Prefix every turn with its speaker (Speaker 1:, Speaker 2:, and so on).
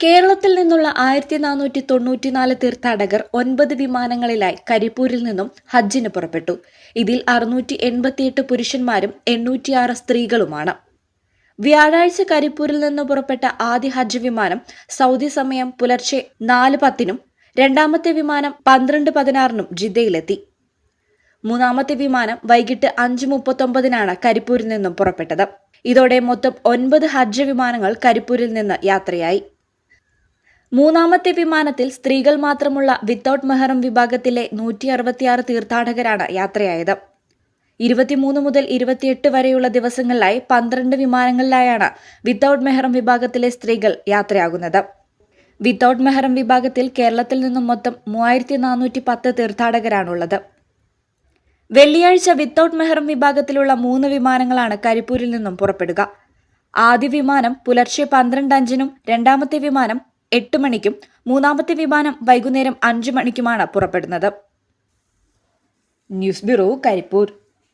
Speaker 1: കേരളത്തിൽ നിന്നുള്ള ആയിരത്തി നാനൂറ്റി തൊണ്ണൂറ്റിനാല് തീർത്ഥാടകർ ഒൻപത് വിമാനങ്ങളിലായി കരിപ്പൂരിൽ നിന്നും ഹജ്ജിന് പുറപ്പെട്ടു. ഇതിൽ അറുന്നൂറ്റി എൺപത്തിയെട്ട് പുരുഷന്മാരും എണ്ണൂറ്റിയാറ് സ്ത്രീകളുമാണ്. വ്യാഴാഴ്ച കരിപ്പൂരിൽ നിന്ന് പുറപ്പെട്ട ആദ്യ ഹജ്ജ് വിമാനം സൗദി സമയം പുലർച്ചെ നാല് പത്തിനും രണ്ടാമത്തെ വിമാനം പന്ത്രണ്ട് പതിനാറിനും ജിദ്ദയിലെത്തി. മൂന്നാമത്തെ വിമാനം വൈകിട്ട് അഞ്ച് മുപ്പത്തൊമ്പതിനാണ് കരിപ്പൂരിൽ നിന്നും പുറപ്പെട്ടത്. ഇതോടെ മൊത്തം ഒൻപത് ഹജ്ജ് വിമാനങ്ങൾ കരിപ്പൂരിൽ നിന്ന് യാത്രയായി. മൂന്നാമത്തെ വിമാനത്തിൽ സ്ത്രീകൾ മാത്രമുള്ള വിത്തൌട്ട് മെഹറം വിഭാഗത്തിലെ നൂറ്റി അറുപത്തിയാറ് തീർത്ഥാടകരാണ് യാത്രയായത്. ഇരുപത്തിമൂന്ന് മുതൽ ഇരുപത്തിയെട്ട് വരെയുള്ള ദിവസങ്ങളിലായി പന്ത്രണ്ട് വിമാനങ്ങളിലായാണ് വിത്തൌട്ട് മെഹറം വിഭാഗത്തിലെ സ്ത്രീകൾ യാത്രയാകുന്നത്. വിത്തൌട്ട് മെഹറം വിഭാഗത്തിൽ കേരളത്തിൽ നിന്നും മൊത്തം മൂവായിരത്തി നാനൂറ്റി പത്ത് തീർത്ഥാടകരാണുള്ളത്. വെള്ളിയാഴ്ച വിത്തൌട്ട് മെഹറം വിഭാഗത്തിലുള്ള മൂന്ന് വിമാനങ്ങളാണ് കരിപ്പൂരിൽ നിന്നും പുറപ്പെടുക. ആദ്യ വിമാനം പുലർച്ചെ പന്ത്രണ്ട് അഞ്ചിനും രണ്ടാമത്തെ വിമാനം എട്ട് മണിക്കും മൂന്നാമത്തെ വിമാനം വൈകുന്നേരം അഞ്ച് മണിക്കുമാണ് പുറപ്പെടുന്നത്. News bureau Karipur.